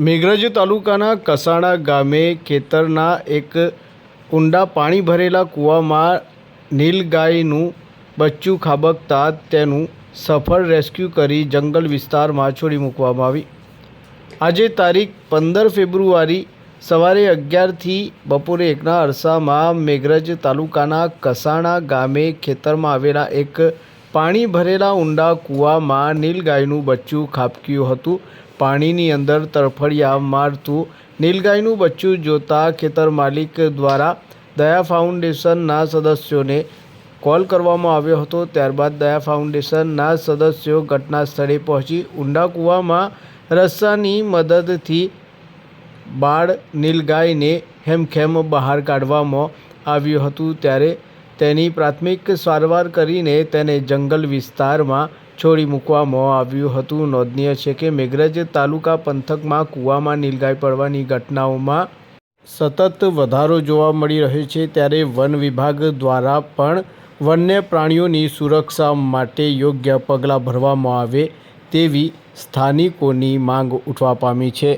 મેઘરજ તાલુકાના કસાણા ગામે ખેતરના એક ઊંડા પાણી ભરેલા કૂવામાં નીલગાયનું બચ્ચું ખાબકતા તેનું સફળ રેસ્ક્યુ કરી જંગલ વિસ્તારમાં છોડી મૂકવામાં આવી. આજે તારીખ પંદર ફેબ્રુઆરી સવારે અગિયારથી બપોરે એકના અરસામાં મેઘરજ તાલુકાના કસાણા ગામે ખેતરમાં આવેલા એક પાણી ભરેલા ઊંડા કૂવામાં નીલગાયનું બચ્ચું ખાબક્યું હતું. પાણીની અંદર તરફડિયા મારતું નીલગાયનું બચ્ચું જોતા ખેતર માલિક દ્વારા દયા ફાઉન્ડેશનના સદસ્યોને કોલ કરવામાં આવ્યો હતો. ત્યારબાદ દયા ફાઉન્ડેશનના સદસ્યો ઘટના સ્થળે પહોંચી ઊંડા કૂવામાં રસ્સાની મદદથી બાળ નીલગાયને હેમખેમ બહાર કાઢવામાં આવ્યું હતું. ત્યારે તેની પ્રાથમિક સારવાર કરીને તેને જંગલ વિસ્તારમાં છોડી મૂકવામાં આવ્યું હતું. નોંધનીય છે કે મેઘરજ તાલુકા પંથકમાં કૂવામાં નીલગાય પડવાની ઘટનાઓમાં સતત વધારો જોવા મળી રહ્યો છે. ત્યારે વન વિભાગ દ્વારા પણ વન્ય પ્રાણીઓની સુરક્ષા માટે યોગ્ય પગલાં ભરવામાં આવે તેવી સ્થાનિકોની માંગ ઉઠવા પામી છે.